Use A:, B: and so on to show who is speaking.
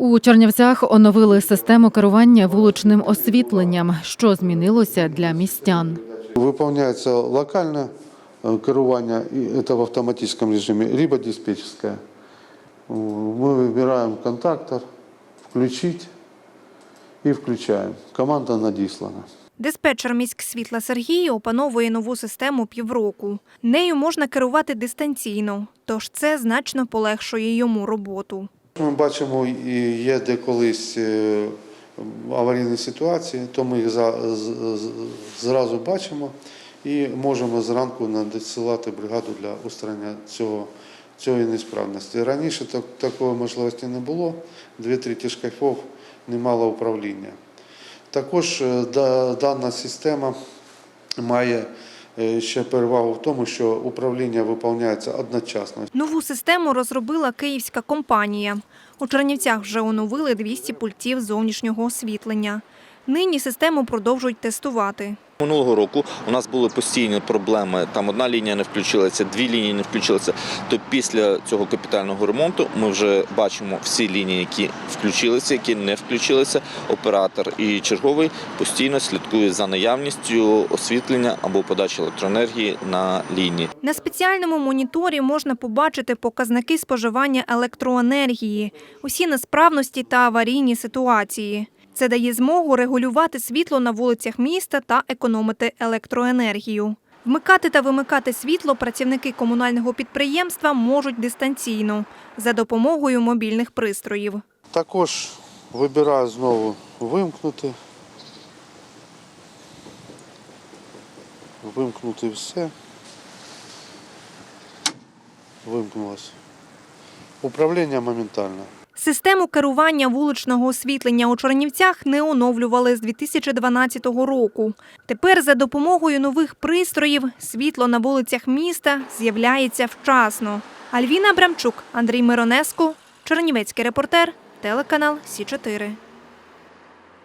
A: У Чернівцях оновили систему керування вуличним освітленням, що змінилося для містян.
B: Выполняется локальное э, керування, и это в автоматическом режиме, либо диспетчерское. Э, Мы выбираем контактор, включить и включаем. Команда надіслана.
C: Диспетчер міськсвітла Сергій опановує нову систему півроку. Нею можна керувати дистанційно, тож це значно полегшує йому роботу.
B: Ми бачимо, є де колись е, аварійні ситуації, то ми їх зразу бачимо і можемо зранку надсилати бригаду для устранення цього, цієї несправності. Раніше так, такої можливості не було, дві треті шкафів не мало управління. Також е, да- дана система має ще перевагу в тому, що управління виконується одночасно.
C: Нову систему розробила київська компанія. У Чернівцях вже оновили 200 пультів зовнішнього освітлення. Нині систему продовжують тестувати.
D: Минулого року у нас були постійні проблеми. Там одна лінія не включилася, дві лінії не включилися. То після цього капітального ремонту ми вже бачимо всі лінії, які включилися, які не включилися. Оператор і черговий постійно слідкує за наявністю освітлення або подачі електроенергії на лінії.
C: На спеціальному моніторі можна побачити показники споживання електроенергії, усі несправності та аварійні ситуації. Це дає змогу регулювати світло на вулицях міста та економити електроенергію. Вмикати та вимикати світло працівники комунального підприємства можуть дистанційно за допомогою мобільних пристроїв.
B: Також вибираю знову вимкнути. Вимкнути все. Вимкнулося. Управління моментально.
C: Систему керування вуличного освітлення у Чернівцях не оновлювали з 2012 року. Тепер за допомогою нових пристроїв світло на вулицях міста з'являється вчасно. Альвіна Брамчук, Андрій Миронеско, Чернівецький репортер, телеканал Сі 4